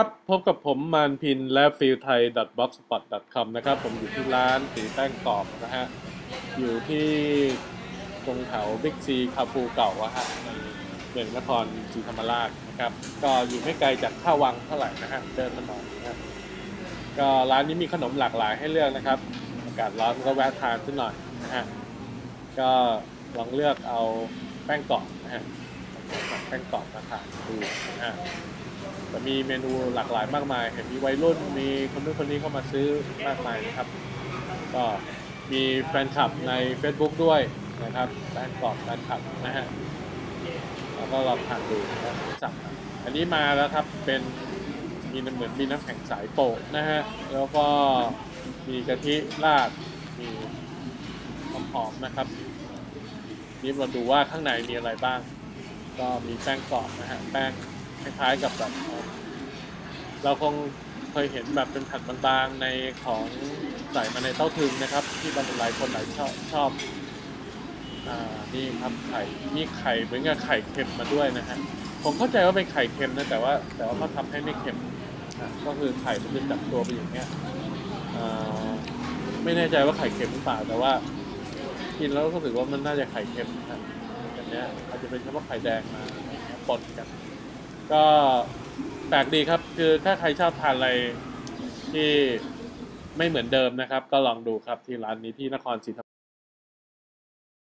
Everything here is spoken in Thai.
ครับพบกับผมมานพินและฟิลไทย .blogspot com นะครับ ผมอยู่ที่ร้านสีแป้งกรอบนะฮะ อยู่ที่ตรงแถวบิ๊กซีคาฟูเก่าอะฮะในเมืองนครศรีธรรมราชนะครับ ก็อยู่ไม่ไกลจากท่าวังเท่าไหร่นะฮะ เดินมาหน่อยนะครับ ก็ร้านนี้มีขนมหลากหลายให้เลือกนะครับ อากาศร้อนก็แวะทานสักหน่อยนะฮะ ก็ลองเลือกเอาแป้งกรอบนะฮะแป้งกรอบมาทานดูนะฮะ แต่มีเมนูหลากหลายมากมาย เห็นมีวัยรุ่นมีคนนู้นคนนี้เข้ามาซื้อมากมายนะครับ ก็มีแฟนคลับใน Facebook ด้วยนะครับแฟนกรอบแฟนคลับนะฮะแล้วก็ลองทานดูนะครับสั่งอันนี้มาแล้วครับเป็นมีเหมือนมีน้ำแข็งสายโปะนะฮะแล้วก็มีกะทิราดมีหอมๆนะครับนี่มาดูว่าข้างในมีอะไรบ้าง ก็มีแป้งกรอบนะฮะแป้ง ล้ายๆกับแบบเราคงเคยเห็นแบบเป็นแผ่นบางๆในของใส่มาในเต้าถึงนะครับ ที่บางหลายคนหลายชอบชอบอ่านี่ครับไข่มีไข่เหมือนกับไข่เค็มมาด้วยนะฮะผมเข้าใจว่าเป็นไข่เค็มนะแต่ว่า แต่ว่าเขาทำให้ไม่เค็มก็คือไข่มันจะจับตัวไปอย่างเงี้ยไม่แน่ใจว่าไข่เค็มหรือเปล่าแต่ว่า กินแล้วก็รู้สึกว่ามันน่าจะไข่เค็มนะครับอันเนี้ยอาจจะเป็นเฉพาะไข่แดงมาปนกัน ก็แปลกดีครับ คือถ้าใครชอบทานอะไรที่ไม่เหมือนเดิมนะครับ ก็ลองดูครับที่ร้านนี้ที่นครศรีธรรม